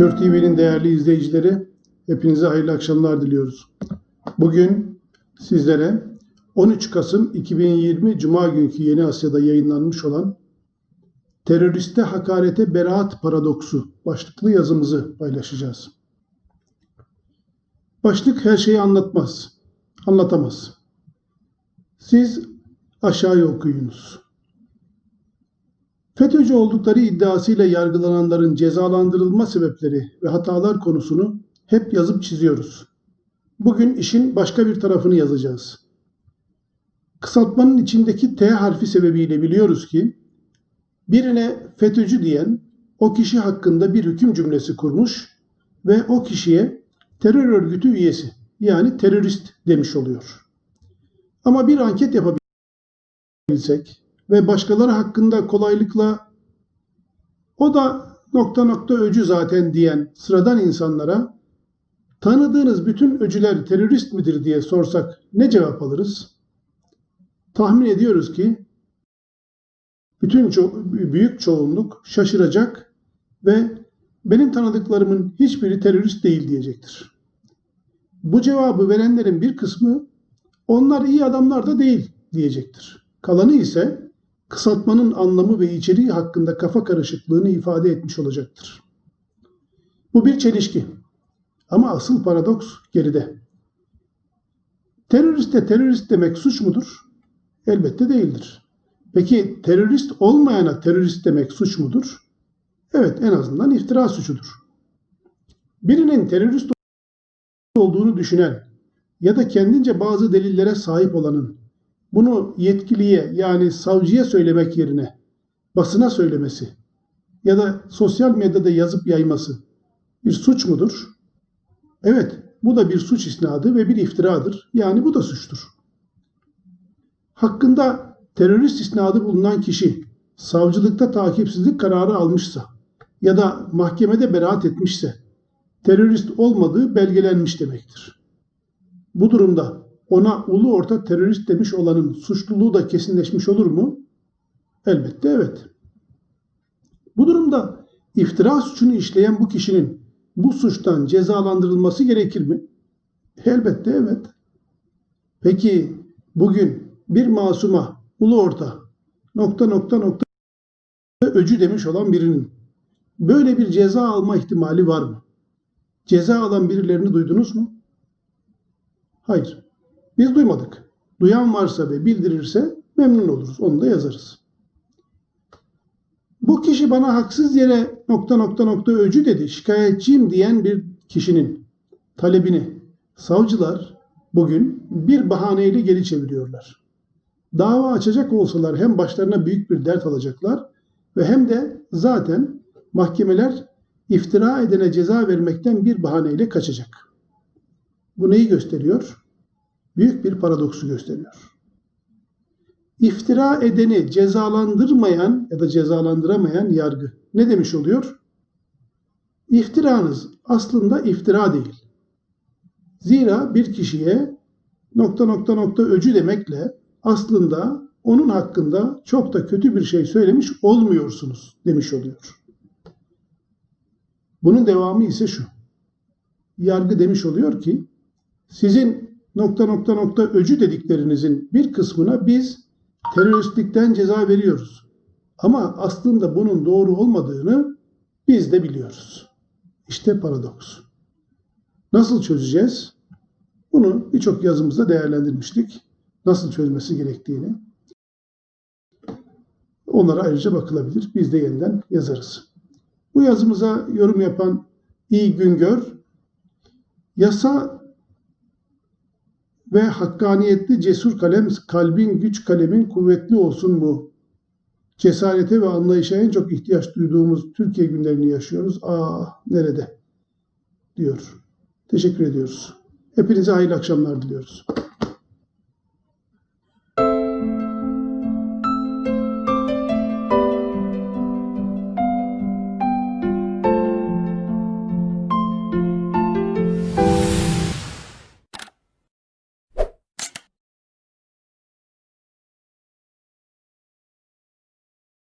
Gör TV'nin değerli izleyicileri, hepinize hayırlı akşamlar diliyoruz. Bugün sizlere 13 Kasım 2020 Cuma günkü Yeni Asya'da yayınlanmış olan Teröriste Hakarete Beraat Paradoksu başlıklı yazımızı paylaşacağız. Başlık her şeyi anlatmaz, anlatamaz. Siz aşağıya okuyunuz. FETÖ'cü oldukları iddiasıyla yargılananların cezalandırılma sebepleri ve hatalar konusunu hep yazıp çiziyoruz. Bugün işin başka bir tarafını yazacağız. Kısaltmanın içindeki T harfi sebebiyle biliyoruz ki birine FETÖ'cü diyen o kişi hakkında bir hüküm cümlesi kurmuş ve o kişiye terör örgütü üyesi yani terörist demiş oluyor. Ama bir anket yapabilsek ve başkaları hakkında kolaylıkla o da nokta nokta öcü zaten diyen sıradan insanlara tanıdığınız bütün öcüler terörist midir diye sorsak ne cevap alırız? Tahmin ediyoruz ki bütün ço- büyük çoğunluk şaşıracak ve benim tanıdıklarımın hiçbiri terörist değil diyecektir. Bu cevabı verenlerin bir kısmı onlar iyi adamlar da değil diyecektir. Kalanı ise kısaltmanın anlamı ve içeriği hakkında kafa karışıklığını ifade etmiş olacaktır. Bu bir çelişki. Ama asıl paradoks geride. Teröriste terörist demek suç mudur? Elbette değildir. Peki terörist olmayana terörist demek suç mudur? Evet en azından iftira suçudur. Birinin terörist olduğunu düşünen ya da kendince bazı delillere sahip olanın bunu yetkiliye yani savcıya söylemek yerine basına söylemesi ya da sosyal medyada yazıp yayması bir suç mudur? Evet, bu da bir suç isnadı ve bir iftiradır. Yani bu da suçtur. Hakkında terörist isnadı bulunan kişi savcılıkta takipsizlik kararı almışsa ya da mahkemede beraat etmişse terörist olmadığı belgelenmiş demektir. Bu durumda ona ulu orta terörist demiş olanın suçluluğu da kesinleşmiş olur mu? Elbette evet. Bu durumda iftira suçunu işleyen bu kişinin bu suçtan cezalandırılması gerekir mi? Elbette evet. Peki bugün bir masuma ulu orta nokta nokta nokta öcü demiş olan birinin böyle bir ceza alma ihtimali var mı? Ceza alan birilerini duydunuz mu? Hayır. Biz duymadık. Duyan varsa ve bildirirse memnun oluruz. Onu da yazarız. Bu kişi bana haksız yere nokta nokta nokta öcü dedi, şikayetçiyim diyen bir kişinin talebini savcılar bugün bir bahaneyle geri çeviriyorlar. Dava açacak olsalar hem başlarına büyük bir dert alacaklar ve hem de zaten mahkemeler iftira edene ceza vermekten bir bahaneyle kaçacak. Bu neyi gösteriyor? Büyük bir paradoksu gösteriyor. İftira edeni cezalandırmayan ya da cezalandıramayan yargı ne demiş oluyor? İftiranız aslında iftira değil. Zira bir kişiye nokta nokta nokta öcü demekle aslında onun hakkında çok da kötü bir şey söylemiş olmuyorsunuz demiş oluyor. Bunun devamı ise şu. Yargı demiş oluyor ki sizin nokta nokta nokta öcü dediklerinizin bir kısmına biz teröristlikten ceza veriyoruz. Ama aslında bunun doğru olmadığını biz de biliyoruz. İşte paradoks. Nasıl çözeceğiz? Bunu birçok yazımızda değerlendirmiştik. Nasıl çözmesi gerektiğini. Onlara ayrıca bakılabilir. Biz de yeniden yazarız. Bu yazımıza yorum yapan İyi Güngör, yasa ve hakkaniyetli cesur kalem, kalbin güç kalemin kuvvetli olsun mu? Cesarete ve anlayışa en çok ihtiyaç duyduğumuz Türkiye günlerini yaşıyoruz. Aa nerede? diyor. Teşekkür ediyoruz. Hepinize hayırlı akşamlar diliyoruz.